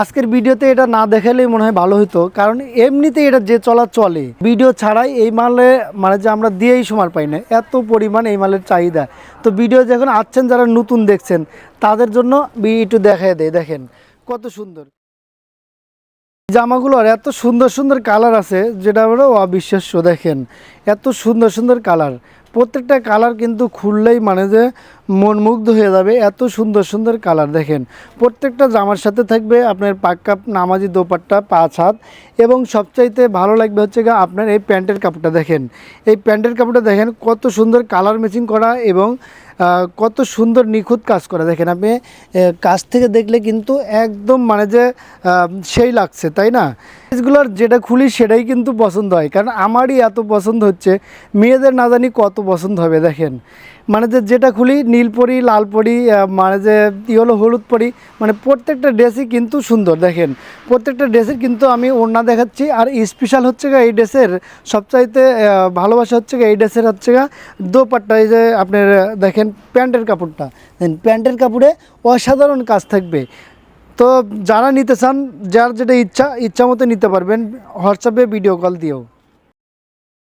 আজকের ভিডিওতে এটা না দেখালেই মনে হয় ভালো হতো কারণ এমনিতে এটা যে চলা চলে। ভিডিও ছাড়াই এই মালে মানে যে আমরা দিয়েই সময় পাই না, এত পরিমাণ এই মালের চাহিদা। তো ভিডিও যখন আসছেন যারা নতুন দেখছেন, তাদের জন্য একটু দেখায় দেয় দেখেন কত সুন্দর। জামাগুলোর এত সুন্দর সুন্দর কালার আছে, যেটা আমরা অবিশ্বাস্য, দেখেন। এত সুন্দর সুন্দর কালার। প্রত্যেকটা কালার কিন্তু খুললেই মানে যে মন মুগ্ধ হয়ে যাবে। এত সুন্দর সুন্দর কালার দেখেন। প্রত্যেকটা জামার সাথে থাকবে আপনার পাক্কা নামাজি দোপাট্টা, পাঁচ হাত এবং সবচাইতে ভালো লাগবে হচ্ছে গিয়ে আপনার এই প্যান্টের কাপড়টা দেখেন। এই প্যান্টের কাপড়টা দেখেন কত সুন্দর কালার ম্যাচিং করা এবং কত সুন্দর নিখুঁত কাজ করা। দেখেন আপনি কাজ থেকে দেখলে কিন্তু একদম মানে যে সেই লাগছে তাই না? ড্রেসগুলোর যেটা খুলি সেটাই কিন্তু পছন্দ হয়। কারণ আমারই এত পছন্দ হচ্ছে মেয়েদের না জানি কত পছন্দ হবে দেখেন। মানে যে যেটা খুলি নীল পরি লাল পরি মানে যে ই হলো হলুদ পরি মানে প্রত্যেকটা ড্রেসই কিন্তু সুন্দর দেখেন। প্রত্যেকটা ড্রেসের কিন্তু আমি ওড়না দেখাচ্ছি আর স্পেশাল হচ্ছে গা এই ড্রেসের সবচাইতে ভালোবাসা হচ্ছে গা এই ড্রেসের হচ্ছে গা দোপাট্টা এই যে আপনার আহ, দেখেন প্যান্টের কাপড়টা দেখেন প্যান্টের কাপড়ে অসাধারণ কাজ থাকবে। তো যারা নিতে চান, যার যেটা ইচ্ছা ইচ্ছা মতো নিতে পারবেন, হোয়াটসঅ্যাপে ভিডিও কল দিয়েও